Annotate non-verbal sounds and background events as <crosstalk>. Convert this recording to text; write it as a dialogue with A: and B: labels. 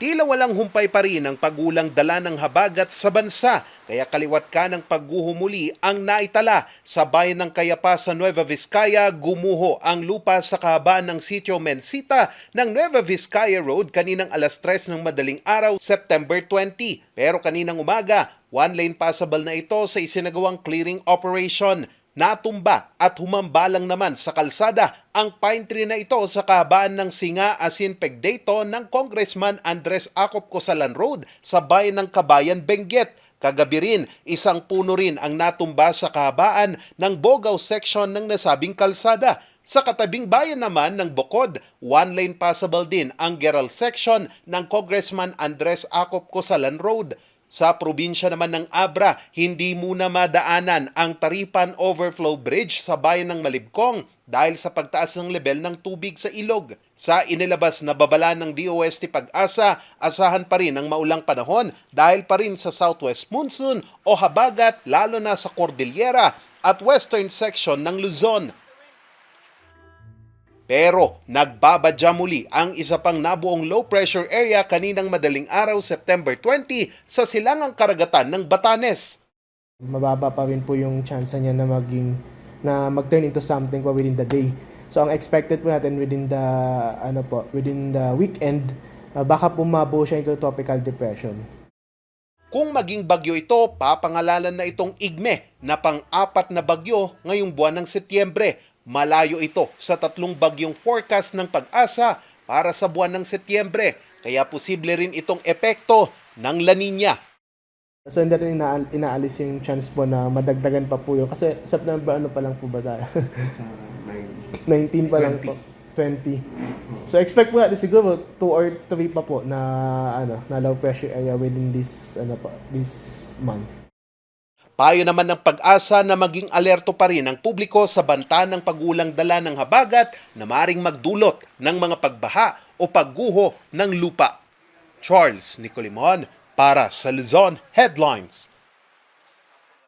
A: Tila walang humpay pa rin ang pagulang dala ng habagat sa bansa, kaya kaliwat ka ng pagguhumuli ang naitala sa bayan ng Kayapa sa Nueva Vizcaya, gumuho ang lupa sa kahabaan ng sitio Mensita ng Nueva Vizcaya Road kaninang alas 3 ng madaling araw, September 20. Pero kaninang umaga, one-lane passable na ito sa isinagawang clearing operation. Natumba at humambalang naman sa kalsada ang pine tree na ito sa kahabaan ng Singa Asin Pegdato ng Congressman Andres Acop Cosalan Road sa bayan ng Kabayan, Benguet. Kagabi rin, isang puno rin ang natumba sa kahabaan ng Bogaw section ng nasabing kalsada. Sa katabing bayan naman ng Bukod, one lane passable din ang Geral section ng Congressman Andres Acop Cosalan Road. Sa probinsya naman ng Abra, hindi muna madaanan ang Taripan Overflow Bridge sa bayan ng Malibkong dahil sa pagtaas ng level ng tubig sa ilog. Sa inilabas na babala ng DOST Pag-asa, asahan pa rin ang maulang panahon dahil pa rin sa southwest monsoon o habagat lalo na sa Cordillera at western section ng Luzon. Pero nagbabadya muli ang isa pang nabuong low pressure area kaninang madaling araw September 20 sa silangang karagatan ng Batanes.
B: mababa pa rin po yung chance niya na maging na mag-turn into something pa within the day. So ang expected po natin within the ano po, within the weekend, uh, baka pumabo siya into tropical depression.
A: Kung maging bagyo ito, papangalanan na itong igme na pang-apat na bagyo ngayong buwan ng Setyembre. Malayo ito sa tatlong bagyong forecast ng pag-asa para sa buwan ng Setyembre. Kaya posible rin itong epekto ng La Nina.
B: So hindi natin ina- inaalis yung chance po na madagdagan pa po yun. Kasi September ano pa lang po ba tayo? <laughs> 19 pa lang po. 20. So expect po natin siguro 2 or 3 pa po na ano, na low pressure area within this ano po, this month.
A: Payo naman ng pag-asa na maging alerto pa rin ang publiko sa banta ng pagulang dala ng habagat na maring magdulot ng mga pagbaha o pagguho ng lupa. Charles Nicolimon para sa Luzon Headlines.